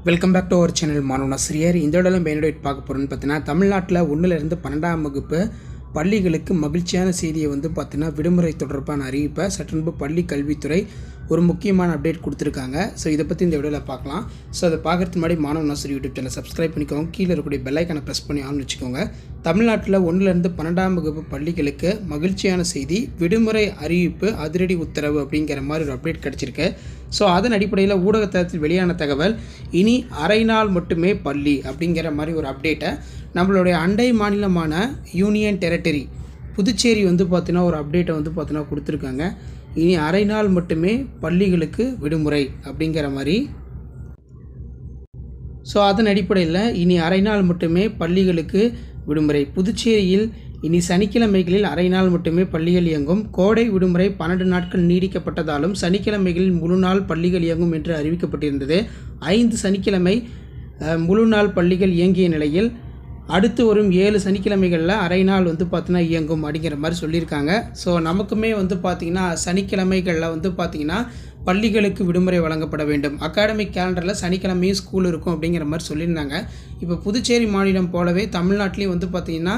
Welcome back to our channel மாணவன் ஆசிரியர் இந்த இடத்துல மெயினோடேட் பார்க்க போகிறோன்னு பார்த்தீங்கன்னா தமிழ்நாட்டில் ஒன்றுலேருந்து பன்னெண்டாம் வகுப்பு பள்ளிகளுக்கு மகிழ்ச்சியான செய்தியை வந்து பார்த்தீங்கன்னா விடுமுறை தொடர்பான அறிவிப்பை சட்டன்பு பள்ளி கல்வித்துறை ஒரு முக்கியமான அப்டேட் கொடுத்துருக்காங்க. ஸோ இதை பற்றி இந்த வீடியோவில் பார்க்கலாம். ஸோ அதை பார்க்குறதுக்கு முன்னாடி மாணவ நர்சரி யூடியூப் சேனல் சப்ஸ்கிரைப் பண்ணிக்கோங்க. கீழே இருக்கக்கூடிய பெல்லைக்கான ப்ரெஸ் பண்ணி ஆன் வச்சுக்கோங்க. தமிழ்நாட்டில் ஒன்றுலேருந்து பன்னெண்டாம் வகுப்பு பள்ளிகளுக்கு மகிழ்ச்சியான செய்தி விடுமுறை அறிவிப்பு அதிரடி உத்தரவு அப்படிங்கிற மாதிரி ஒரு அப்டேட் கிடச்சிருக்கு. ஸோ அதன் அடிப்படையில் ஊடகத்தளத்தில் வெளியான தகவல் இனி அரை நாள் மட்டுமே பள்ளி அப்படிங்கிற மாதிரி ஒரு அப்டேட்டை நம்மளுடைய அண்டை மாநிலமான யூனியன் டெரிட்டரி புதுச்சேரி வந்து பார்த்தீங்கன்னா ஒரு அப்டேட்டை வந்து பார்த்தீங்கன்னா கொடுத்துருக்காங்க. இனி அரை நாள் மட்டுமே பள்ளிகளுக்கு விடுமுறை அப்படிங்கிற மாதிரி. ஸோ அதன் அடிப்படையில் இனி அரை நாள் மட்டுமே பள்ளிகளுக்கு விடுமுறை. புதுச்சேரியில் இனி சனிக்கிழமைகளில் அரை நாள் மட்டுமே பள்ளிகள் இயங்கும். கோடை விடுமுறை பன்னெண்டு நாட்கள் நீடிக்கப்பட்டதாலும் சனிக்கிழமைகளில் முழு நாள் பள்ளிகள் இயங்கும் என்று அறிவிக்கப்பட்டிருந்தது. ஐந்து சனிக்கிழமை முழு நாள் பள்ளிகள் இயங்கிய நிலையில் அடுத்து வரும் ஏழு சனிக்கிழமைகளில் அரை நாள் வந்து பார்த்திங்கன்னா இயங்கும் அப்படிங்கிற மாதிரி சொல்லியிருக்காங்க. ஸோ நமக்குமே வந்து பார்த்திங்கன்னா சனிக்கிழமைகளில் வந்து பார்த்திங்கன்னா பள்ளிகளுக்கு விடுமுறை வழங்கப்பட வேண்டும். அகாடமிக் கேலண்டரில் சனிக்கிழமையும் ஸ்கூல் இருக்கும் அப்படிங்கிற மாதிரி சொல்லியிருந்தாங்க. இப்போ புதுச்சேரி மாநிலம் போலவே தமிழ்நாட்டிலையும் வந்து பார்த்திங்கன்னா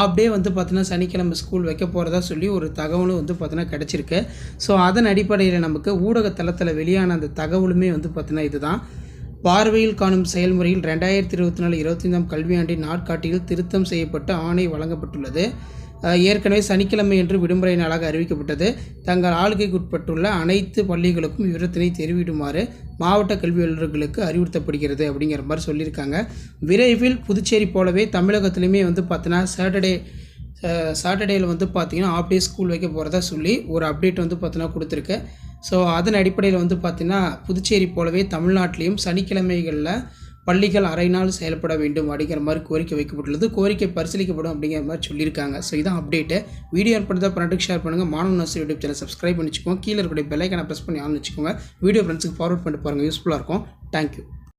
ஆஃப் டே வந்து பார்த்திங்கன்னா சனிக்கிழமை ஸ்கூல் வைக்க போகிறதா சொல்லி ஒரு தகவலும் வந்து பார்த்திங்கன்னா கிடச்சிருக்கு. ஸோ அதன் அடிப்படையில் நமக்கு ஊடக தளத்தில் வெளியான அந்த தகவலுமே வந்து பார்த்திங்கன்னா இதுதான். பார்வையில் காணும் செயல்முறையில் ரெண்டாயிரத்தி இருபத்தி நாலு இருபத்தைந்தாம் கல்வியாண்டின் நாட்காட்டியில் திருத்தம் செய்யப்பட்ட ஆணை வழங்கப்பட்டுள்ளது. ஏற்கனவே சனிக்கிழமை என்று விடுமுறை நாளாக அறிவிக்கப்பட்டது. தங்கள் ஆளுகைக்குட்பட்டுள்ள அனைத்து பள்ளிகளுக்கும் விவரத்தினை தெரிவிடுமாறு மாவட்ட கல்வி அலுவலர்களுக்கு அறிவுறுத்தப்படுகிறது அப்படிங்கிற மாதிரி சொல்லியிருக்காங்க. விரைவில் புதுச்சேரி போலவே தமிழகத்துலேயுமே வந்து பார்த்தீங்கன்னா சாட்டர்டே சாட்டர்டேயில் வந்து பார்த்திங்கன்னா ஆஃப் டே ஸ்கூல் வைக்க போகிறதா சொல்லி ஒரு அப்டேட் வந்து பார்த்தோன்னா கொடுத்துருக்கு. ஸோ அதன் அடிப்படையில் வந்து பார்த்தீங்கன்னா புதுச்சேரி போலவே தமிழ்நாட்டிலையும் சனிக்கிழமைகளில் பள்ளிகள் அரை நாள் செயல்பட வேண்டும் அப்படிங்கிற மாதிரி கோரிக்கை வைக்கப்பட்டுள்ளது. கோரிக்கை பரிசீலிக்கப்படும் அப்படிங்கிற மாதிரி சொல்லியிருக்காங்க. ஸோ இதான் அப்டேட்டு வீடியோ ஏற்படுத்த ஃப்ரெண்டுக்கு ஷேர் பண்ணுங்கள் மாணவ நர்ஸ் யூடியூப் சேனல் சப்ஸ்கிரைப் பண்ணி வச்சுக்கோங்க கீழே இருக்கக்கூடிய பெல்லைக்கான ப்ரெஸ் பண்ணி ஆன் வச்சுக்கோங்க. வீடியோ ஃப்ரெண்ட்ஸுக்கு ஃபார்வர்ட் பண்ணிட்டு பாருங்கள் யூஸ்ஃபுல்லாக இருக்கும். தேங்க்யூ